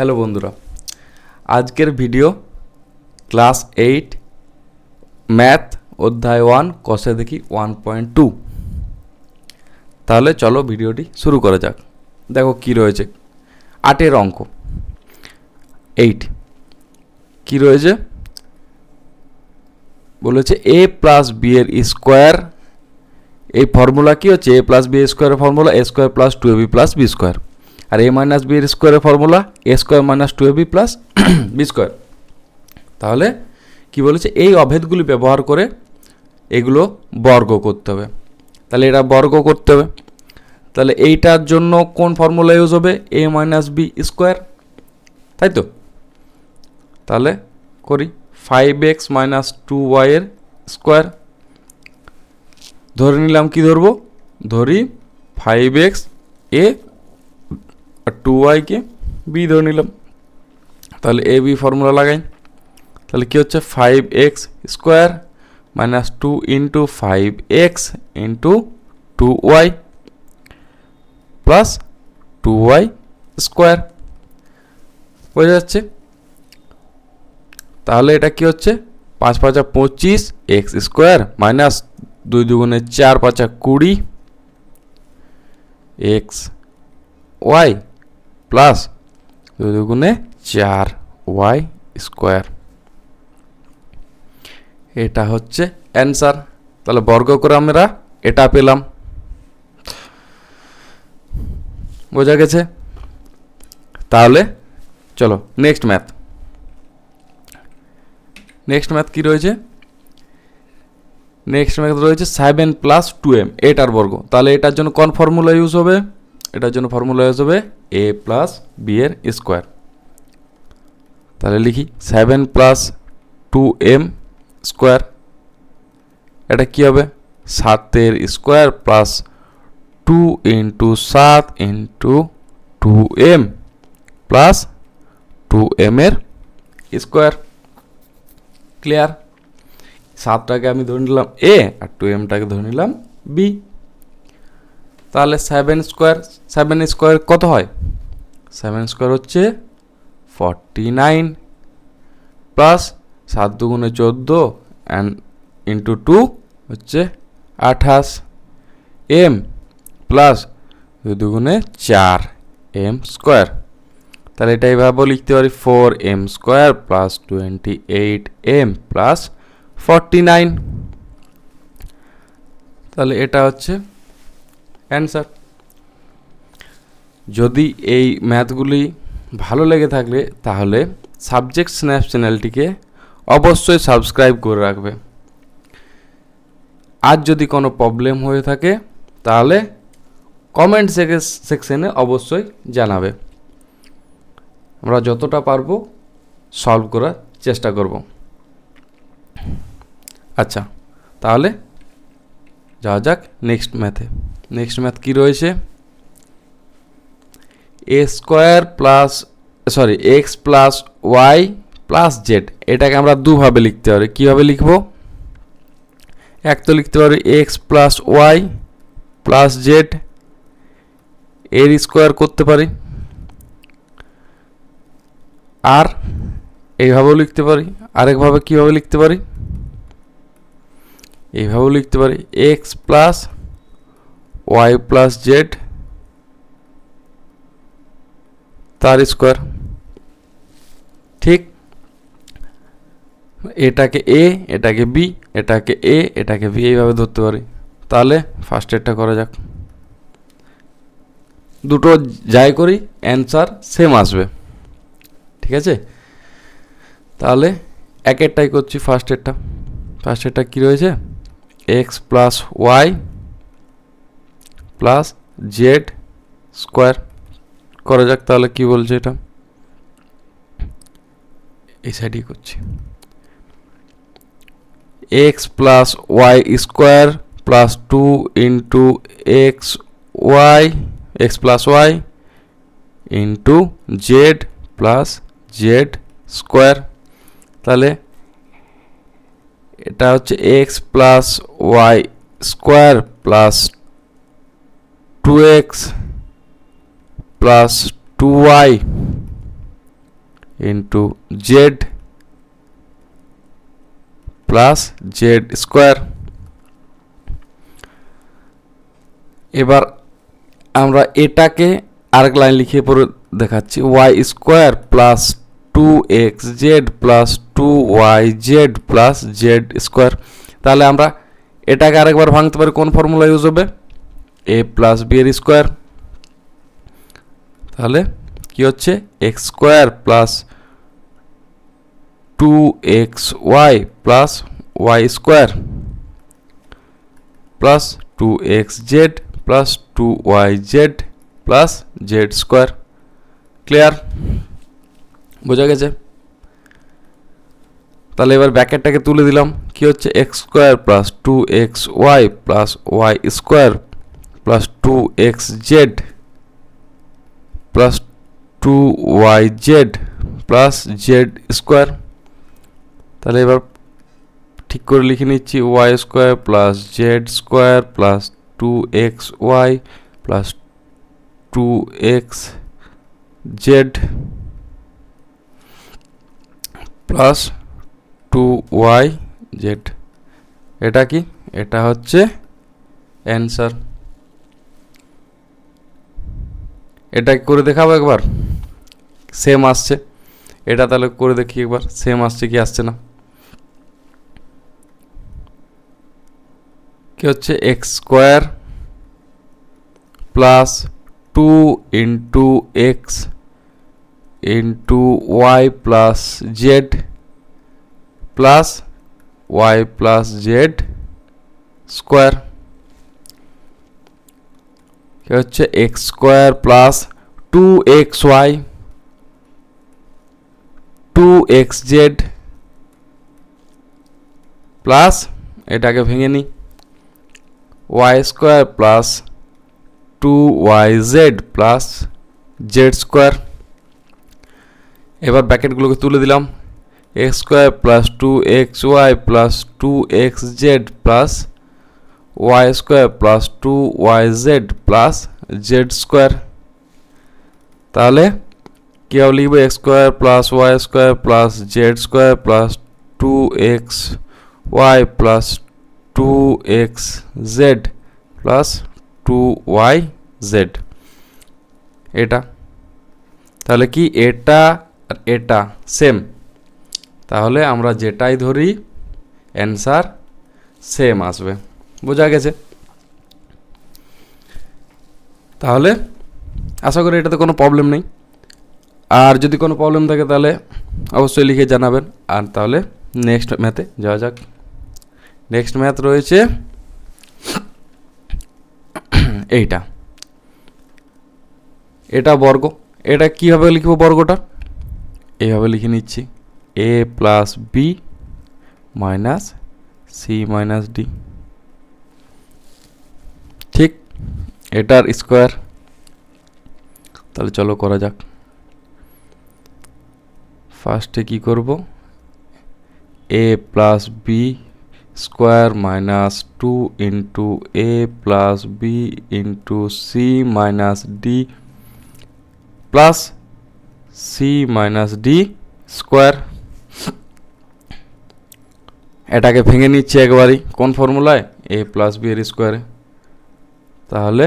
Hello বন্ধুরা, আজকের video class eight, math অধ্যায় ওয়ান, কষে দেখি ওয়ান পয়েন্ট টু। তাহলে চলো ভিডিওটি শুরু করা যাক। দেখো কি রয়েছে। আটের অঙ্ক। এইট। কি রয়েছে? বলেছে এ প্লাস বি এর স্কোয়ার। এই ফর্মুলা কি হচ্ছে? এ প্লাস বি স্কোয়ারের formula, A square plus two A B plus B square. R A minus B এর স্কোয়ারের formula A square minus two A B plus B square তাহলে কি বলেছে? এই অভেদগুলি ব্যবহার করে এগুলো বর্গ করতে হবে। তাহলে এটা বর্গ করতে হবে। তাহলে এইটার জন্য কোন ফর্মুলা ইউজ হবে? এ মাইনাস বি স্কোয়ার তাই তো? তাহলে করি ফাইভ এক্স মাইনাস টু ওয়াইয়ের স্কোয়ার ধরে নিলাম কি ধরবো? ধরি ফাইভ এক্স এ আর টু ওয়াইকে বি ধরে নিলাম। তাহলে এ বি ফর্মুলা লাগাই। তাহলে কি হচ্ছে? Five X square minus two into five X into two Y plus two Y square বোঝা যাচ্ছে? তাহলে এটা কি হচ্ছে? পাঁচ পাঁচা পঁচিশ এক্স স্কোয়ার মাইনাস দুই দুগুণে চার পাঁচা কুড়ি এক্স ওয়াই প্লাস দুই দুগুণে চার ওয়াই স্কোয়ার। এটা হচ্ছে অ্যান্সার। তাহলে বর্গ করে আমরা এটা পেলাম। বোঝা গেছে? তাহলে চলো নেক্সট ম্যাথ নেক্সট ম্যাথ কি রয়েছে? নেক্সট ম্যাথ রয়েছে সেভেন প্লাস টু এম এটার বর্গ। তাহলে এটার জন্য কোন ফর্মুলা ইউজ হবে? এটার জন্য ফর্মুলা ইউজ হবে এ প্লাস বি এর স্কোয়ার তাহলে লিখি seven plus two M square এটা কী হবে? সাতের স্কোয়ার প্লাস টু ইন্টু সাত into two M plus two M এর স্কোয়ার ক্লিয়ার সাতটাকে আমি ধরে নিলাম এ আর টু এমটাকে ধরে নিলাম বি তাহলে সেভেন স্কোয়ার সেভেন স্কোয়ার কত হয়? সেভেন স্কোয়ার হচ্ছে ফর্টি নাইন প্লাস সাত দুগুণে চোদ্দ অ্যান্ড ইন্টু টু হচ্ছে আঠাশ। এম প্লাস দুই দুগুণে চার এম স্কোয়ার তাহলে এটা এইভাবেও লিখতে পারি four M square plus twenty eight M plus forty nine তাহলে এটা হচ্ছে অ্যান্সার যদি এই ম্যাথগুলি ভালো লেগে থাকলে তাহলে সাবজেক্ট স্ন্যাপ চ্যানেলটিকে অবশ্যই সাবস্ক্রাইব করে রাখবে। আর যদি কোনো প্রবলেম হয়ে থাকে, তাহলে কমেন্ট সেকশনে অবশ্যই জানাবে। আমরা যতটা পারব সলভ করার চেষ্টা করব। আচ্ছা তাহলে যাওয়া যাক নেক্সট ম্যাথে নেক্সট ম্যাথ কী রয়েছে? A square plus, sorry, X plus Y plus Z. এটাকে আমরা দুভাবে লিখতে পারি। কীভাবে লিখব? এক তো লিখতে পারি X plus Y plus Z. এর স্কোয়ার করতে পারি। আর এইভাবেও লিখতে পারি। আরেকভাবে কীভাবে লিখতে পারি? এইভাবেও লিখতে পারি X plus Y plus Z তার স্কোয়ার ঠিক? এটাকে এ এটাকে বি এটাকে এ এটাকে বি এইভাবে ধরতে পারি। তাহলে ফার্স্ট এডটা করা যাক। দুটো যাই করি অ্যান্সার সেম আসবে। ঠিক আছে? তাহলে এক একটাই করছি ফার্স্ট এডটা ফার্স্ট এডটা কী রয়েছে? X plus Y plus Z square করা যাক তাহলে কি বলছে এটা? এই সাইডেই করছি। X plus Y square plus two into X Y X plus Y into Z plus Z square তাহলে এটা হচ্ছে X plus Y square plus two X plus two Y into Z plus Z square এবার আমরা এটাকে আরেক line লিখে পরে দেখাচ্ছি Y square plus two X Z plus two Y Z plus Z square তাহলে আমরা এটাকে আরেকবার ভাঙতে পারি, কোন ফর্মুলা ইউজ হবে? এ প্লাস বি এর স্কোয়ার তাহলে কি হচ্ছে? X square plus two X Y plus Y square plus two X Z plus two Y Z plus Z square clear বোঝা গেছে? তাহলে এবার ব্যাকেটটাকে তুলে দিলাম। কি হচ্ছে? X square plus two X Y plus Y square plus two X Z plus two Y Z plus Z square. তাহলে এবার ঠিক করে লিখে নিচ্ছি Y square plus Z square plus two X Y plus two X Z plus two Y Z এটা কি? এটা হচ্ছে অ্যান্সার এটা করে দেখাবো একবার? সেম আসছে। এটা তাহলে করে দেখি একবার। সেম আসছে কি আসছে না? কি হচ্ছে? X square plus two into X into Y plus Z plus Y plus Z square কি হচ্ছে X square plus two X Y two X Z plus এটাকে ভেঙে নিই Y square plus two Y Z plus Z square এবার ব্যাকেটগুলোকে তুলে দিলাম। X square plus two X Y plus two X Z plus Y square plus two Y Z plus Z square. তাহলে কী হবে লিখব? X square plus Y square plus Z square plus two X Y plus two X Z plus two Y Z. এটা। তাহলে কি? এটা আর এটা same তাহলে আমরা যেটাই ধরি অ্যান্সার সেম আসবে। বোঝা গেছে? তাহলে আশা করি এটাতে কোনো প্রবলেম নেই। আর যদি কোনো প্রবলেম থাকে তাহলে অবশ্যই লিখে জানাবেন। আর তাহলে নেক্সট ম্যাথে যাওয়া যাক। নেক্সট ম্যাথ রয়েছে এইটা। এটা বর্গ। এটা কীভাবে লিখব বর্গটা? এইভাবে লিখে নিচ্ছি। A plus B minus C minus D ঠিক, এটার স্কোয়ার তাহলে চলো করা যাক। ফার্স্টে কি করব? A plus B square minus two into A plus B into C minus D plus C minus D square এটাকে ভেঙে নিচ্ছি একবারই। কোন ফর্মুলায় এ প্লাস বি এর স্কোয়ারে তাহলে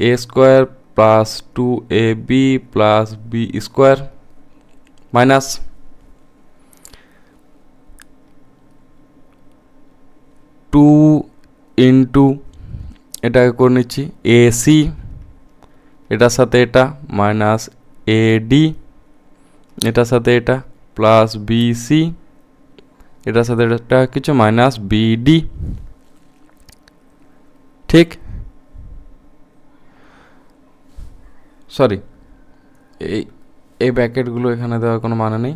A square plus two A B plus B square minus two into এটাকে করে নিচ্ছি এ সি এটার সাথে এটা মাইনাস এ ডি এটার সাথে এটা প্লাস বি সি এটার সাথে এটা কিছু মাইনাস বি ডি ঠিক? সরি এই এই ব্যাকেটগুলো এখানে দেওয়ার কোনো মানে নেই।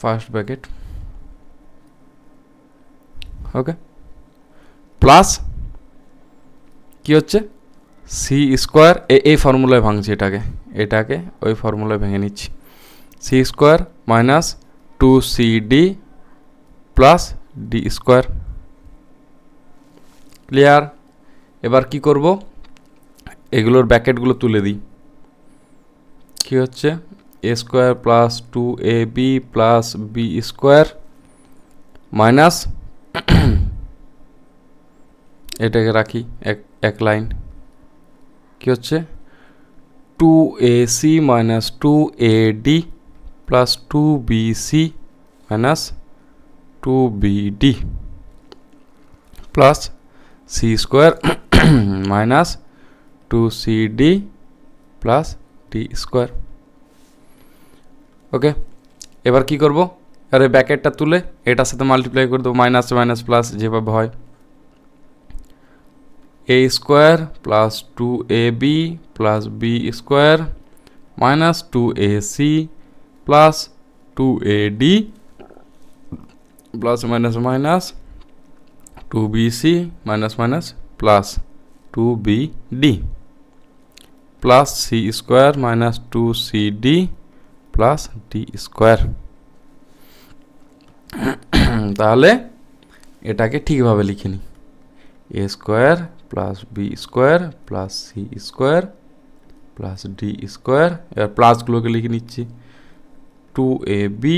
ফার্স্ট ব্যাকেট ওকে প্লাস কি হচ্ছে? সি স্কোয়ার এ, এই ফর্মুলায় ভাঙছি এটাকে এটাকে ওই ফর্মুলায় ভেঙে নিচ্ছি। C square minus two C D plus D square clear এবার কি করব? এগুলোর ব্যাকেটগুলো তুলে দিই। কি হচ্ছে? A square plus two A B plus B square minus এটাকে রাখি, এক এক লাইন কি হচ্ছে? Two A C minus two A D plus two B C minus two B D plus C square minus two C D plus D square okay এবার কি করব? আরে ব্যাকেটটা তুলে এটার সাথে মাল্টিপ্লাই করে দেবো মাইনাস মাইনাস প্লাস যেভাবে হয়। A square plus two A B plus B square minus two A C plus two A D plus minus minus two B C minus minus plus two B D plus C square minus two C D plus D square তাহলে এটাকে ঠিকভাবে লিখে নিই। A square plus B square plus C square plus D square এবার প্লাসগুলোকে লিখে নিচ্ছি। Two A B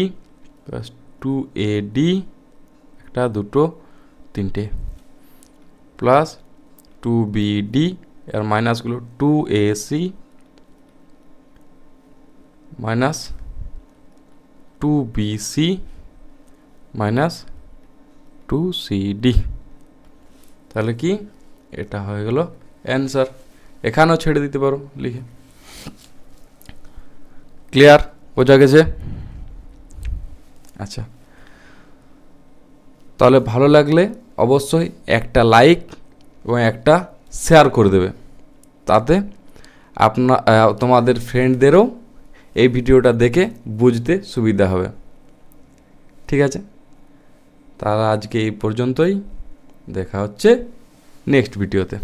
plus two A D একটা, দুটো, তিনটে। প্লাস টু বি ডি এর মাইনাসগুলো two A C minus two B C minus two C D তাহলে কি? এটা হয়ে গেল অ্যান্সার এখানেও ছেড়ে দিতে পারো, লিখে। ক্লিয়ার বোঝা গেছে? আচ্ছা। তাহলে ভালো লাগলে অবশ্যই একটা লাইক এবং একটা শেয়ার করে দেবে। তাতে আপনা তোমাদের ফ্রেন্ডদেরও এই ভিডিওটা দেখে বুঝতে সুবিধা হবে। ঠিক আছে? তারা আজকে এই পর্যন্তই। দেখা হচ্ছে নেক্সট ভিডিওতে।